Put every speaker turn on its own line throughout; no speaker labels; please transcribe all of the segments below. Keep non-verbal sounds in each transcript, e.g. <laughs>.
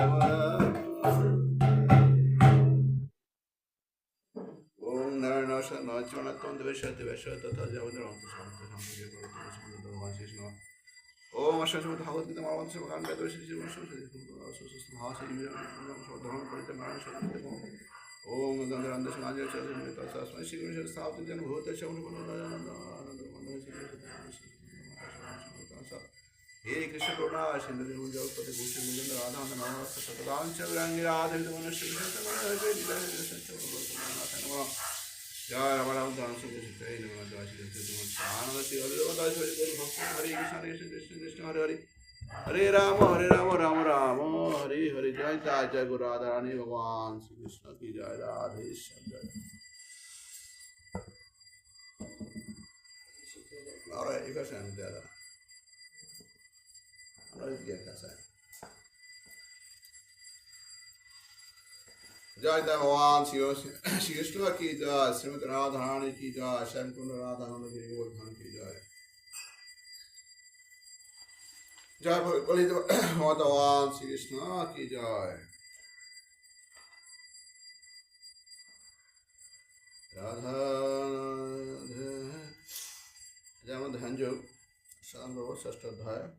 ওম
নারায়ণ নচনাত্ম দেবেশ্বর দেবেশ্বর তথা যাবতীয় অন্ত শান্ত শান্ত ওম অশ্বসম ভাগবত গীতা মহাবত हे कृष्णकरुणा सिन्धुजगपति भूषणमुजन राधान्त नामस्थ सतताञ्च गङ्गिराधविधमनुष्यविशेषमनः जय रमणावतां सुखसिद्धये नमः दासिरत्युत्तमस्थानदस्यवदवदासिरत्युत्तमस्थानं हरे कृष्ण कृष्ण कृष्ण कृष्ण हरे हरे हरे राम हरे राम राम राम हरे हरे जय जय जय गुरु राधारानी भगवान श्री कृष्ण की जय राधे जय और एक ऐसा दादा पुनरित गियर जय जय भगवान शिव श्री कृष्ण की जय श्रीमती राधा की जय श्याम कुंड राधा की जय जय बोले भगवान तो, <coughs> श्री कृष्ण की जय राधा जय धन योग शाम प्रभु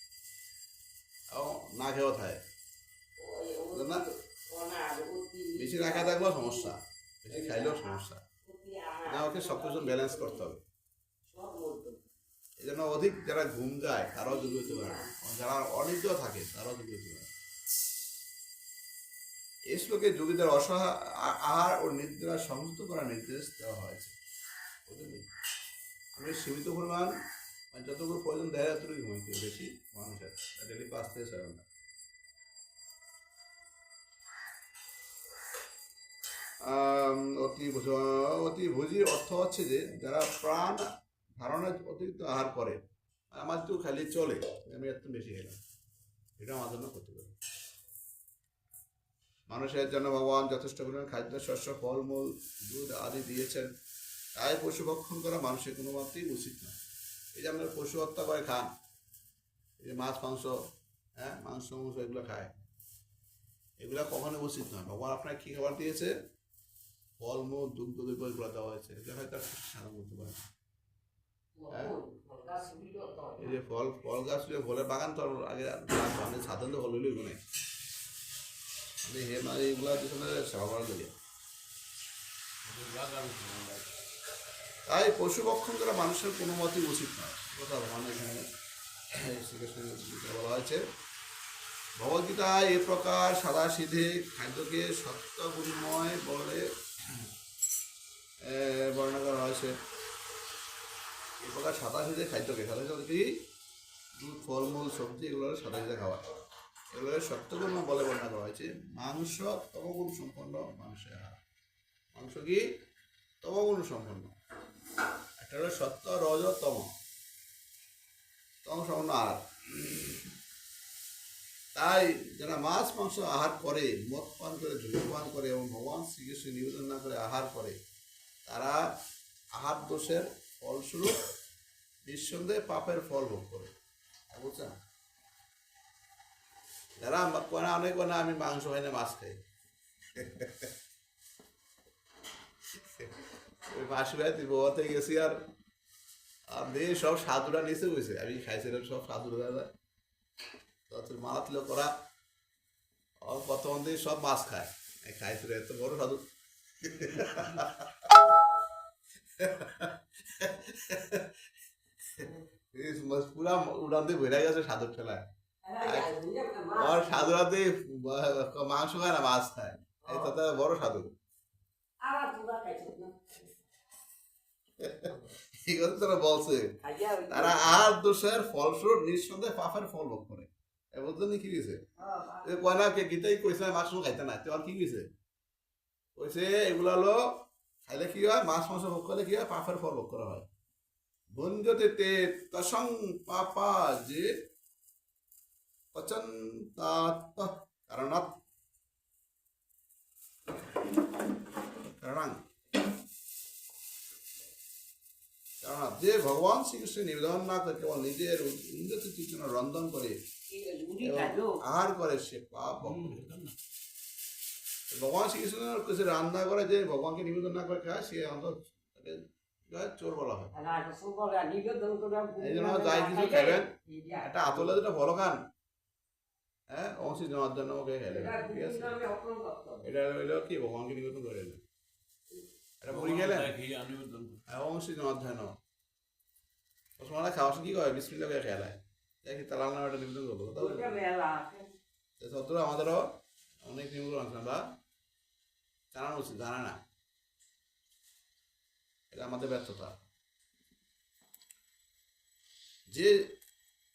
না খেয়েও থাকে বুঝলেন না বেশি না খেয়ে থাকলেও সমস্যা বেশি খাইলেও সমস্যা না ওকে সব কিছু ব্যালেন্স করতে হবে এই জন্য অধিক যারা ঘুম যায় তারাও যোগ হতে পারে না যারা অনিদ্র থাকে তারাও যোগ হতে পারে এই শ্লোকে যোগীদের অসহা আহার ও নিদ্রা সংযুক্ত করার নির্দেশ দেওয়া হয়েছে আমি সীমিত পরিমাণ মানে প্রয়োজন দেয় এতটুকু ঘুমাইতে বেশি মানুষের আছে ডেলি পাঁচ থেকে ছয় ঘন্টা অতি অতিভুজির অর্থ হচ্ছে যে যারা প্রাণ ধারণের অতিরিক্ত আহার করে আমার তো খালি চলে আমি এত বেশি খেলাম এটা আমার জন্য করতে পারি মানুষের জন্য ভগবান যথেষ্ট পরিমাণে খাদ্য শস্য ফলমূল দুধ আদি দিয়েছেন তাই পশু ভক্ষণ করা মানুষের কোনো মাত্রই উচিত নয় এই যে আমরা পশু হত্যা করে খান এই যে মাছ মাংস হ্যাঁ মাংস মাংস এগুলো খায় এগুলো কখনো উচিত নয় ভগবান আপনার কী খাবার দিয়েছে ফলমূল দুগ্ধ দুগ্ধ এগুলো দেওয়া হয়েছে এগুলো হয়তো সাধন করতে পারে এই যে ফল ফল গাছ ফলের বাগান তো আগে মানে আমি সাধারণত ফল হইলে এগুলো আমি হে মানে এগুলো সেবা করা লাগে তাই পশুপক্ষণ করা মানুষের কোনো মতেই উচিত নয় কথা ভগবান এখানে বলা হয়েছে ভগবদ্গীতা এ প্রকার সাদা সিধে খাদ্যকে সত্যগুণময় বলে বর্ণনা করা হয়েছে এ প্রকার সাদা সিধে খাদ্যকে সাদা সাদা কি দুধ ফলমূল সবজি এগুলো সাদা সিধে খাওয়া এগুলো সত্যগুণ বলে বর্ণনা করা হয়েছে মাংস তমগুণ সম্পন্ন মানুষের মাংস কি তমগুণ সম্পন্ন এটা হলো সত্য রজতম তম সমান আহার তাই যারা মাছ মাংস আহার করে মদ পান করে ধূমপান করে এবং ভগবান শ্রীকৃষ্ণ নিবেদন না করে আহার করে তারা আহার দোষের ফলস্বরূপ নিঃসন্দেহে পাপের ফল ভোগ করে বুঝছেন যারা অনেক মানে আমি মাংস হয় না মাছ খাই <laughs> গেছি আর সব সাধুরা নিচে বসে আমি খাইছিলাম সব সাধুরা দাদা মালা ছিল করা প্রথম দিয়ে সব মাছ খায় খাইছিল এত বড় সাধু পুরা উড়ান দিয়ে বেড়ে গেছে সাধুর ঠেলায় আর সাধুরাতে মাংস খায় না মাছ খায় এই তো বড় সাধু এগুলো তারা বলছে তারা আর দোষের ফলস্বরূপ নিঃসন্দেহে পাপের ফল ভোগ করে এবার জন্য কি হয়েছে কয়না কে গীতাই কইছে মাছ খাইতে না তোমার কি হয়েছে কইছে এগুলা হলো খাইলে কি হয় মাছ মাংস ভোগ করলে কি হয় পাপের ফল ভোগ করা হয় ভুঞ্জতে তে তসং পাপা যে পচন কারণাৎ কারণাং কেননা যে ভগবান শ্রীকৃষ্ণ নিবেদন না করে কেবল নিজের ইন্দ্রিয় তৃষ্ণ রন্ধন করে আহার করে সে পাপ ভগবান শ্রীকৃষ্ণ সে রান্না করে যে ভগবানকে নিবেদন না করে খায় সে অন্তত চোর বলা হয় এই জন্য যাই কিছু খাবেন একটা আতলে যেটা ভালো খান হ্যাঁ অংশী নেওয়ার জন্য ওকে খেলেন ঠিক আছে এটা হইলো কি ভগবানকে নিবেদন করে এটা ভুলে গেলেন অংশী নেওয়ার জন্য কি করে বিসমিল্লা করে খেলায় দেখি একটা করবো সত্য আমাদেরও অনেক আছে বা জানানো উচিত না এটা আমাদের ব্যর্থতা যে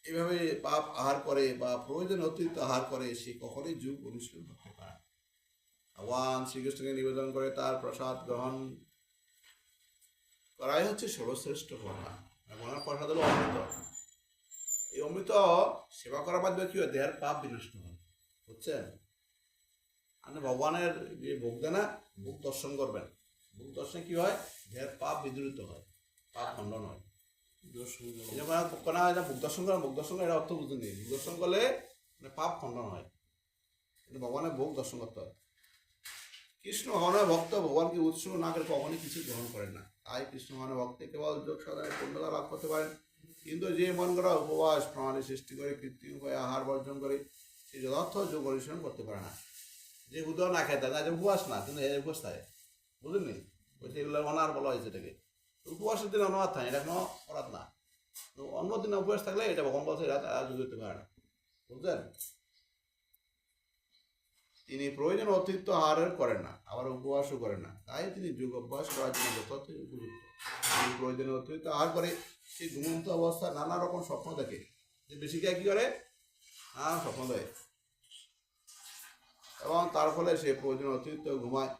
এভাবে পাপ আহার করে বা প্রয়োজন অতিরিক্ত আহার করে সে কখনই যুগ অনুশীলন করতে পারে ভগবান শ্রীকৃষ্ণকে নিবেদন করে তার প্রসাদ গ্রহণ করাই হচ্ছে সর্বশ্রেষ্ঠ ভগবান ভগবানের প্রসাদ হলো অমৃত এই অমৃত সেবা করার মাধ্যমে কি হয় দেহের পাপ বিনষ্ট হয় বুঝছেন আপনি মানে ভগবানের যে ভোগ দেনা ভোগ দর্শন করবেন ভোগ দর্শনে কি হয় দেহের পাপ বিদ্রুত হয় পাপ খণ্ডন হয় মানে ভোগ দর্শন ভোগ দর্শন এটা অর্থ দর্শন করলে মানে পাপ খণ্ডন হয় ভগবানের ভোগ দর্শন করতে হয় কৃষ্ণ হন ভক্ত ভগবানকে উৎসর্গ না করে কখনই কিছু গ্রহণ করেন না তাই কৃষ্ণ হন ভক্তে কেবল যোগ সাধনের পূর্ণতা লাভ করতে পারেন কিন্তু যে মন করা উপবাস প্রণালী সৃষ্টি করে কৃত্রিম উপায়ে আহার বর্জন করে সে যথার্থ যোগ অনুসরণ করতে পারে না যে উদয় না খেতে না যে উপবাস না কিন্তু এর উপবাস থাকে বুঝলেন ওই এগুলো অনার বলা হয়েছে এটাকে উপবাসের দিন অনুবাদ থাকে এটা কোনো অপরাধ না অন্য দিন উপবাস থাকলে এটা ভগবান বলছে এটা যোগ দিতে পারে না বুঝলেন তিনি প্রয়োজন অতিরিক্ত আহার করেন না আবার উপবাসও করেন না তাই তিনি যোগ অভ্যাস করার জন্য যথার্থ উপযুক্ত তিনি প্রয়োজনে অতিরিক্ত আহার করে সে ঘুমন্ত অবস্থা নানা রকম স্বপ্ন দেখে যে কে কী করে না স্বপ্ন দেয় এবং তার ফলে সে প্রয়োজন অতিরিক্ত ঘুমায়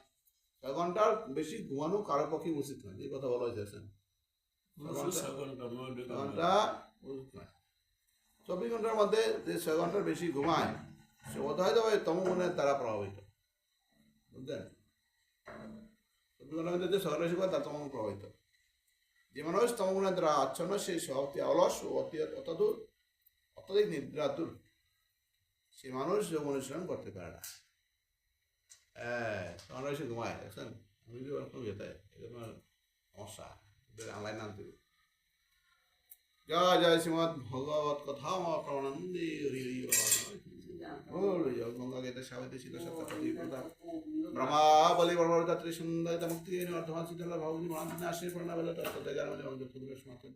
ছয় ঘন্টার বেশি ঘুমানো কারো পক্ষে উচিত নয় এই কথা বলা হয়েছে ঘন্টা উচিত নয় চব্বিশ ঘন্টার মধ্যে যে ছয় ঘন্টার বেশি ঘুমায় శివదాయదవై తమగుణే తర ప్రభావితం বুঝলেন যদি সহনশীল তার তমগুণ প্রভাবিত যে মানুষ তমগুণের দ্বারা আচ্ছন্ন সেই স্বভাবটি অলস ও অতি অতদূর নিদ্রাতুর সে মানুষ যোগ অনুশীলন করতে পারে না তোমরা এসে ঘুমায় দেখছেন আমি যদি ওরকম যেতে এটা তোমার সমস্যা আনলাইন জয় জয় ভগবত কথা প্রমানন্দে হরি বাবা গঙ্গাগেতে সাবেতে বর্বরদাত্রী সুন্দর মুক্তি অর্ধমান শীতলা ভগবী মহান আসে প্রণাবেলা তত্ত্ব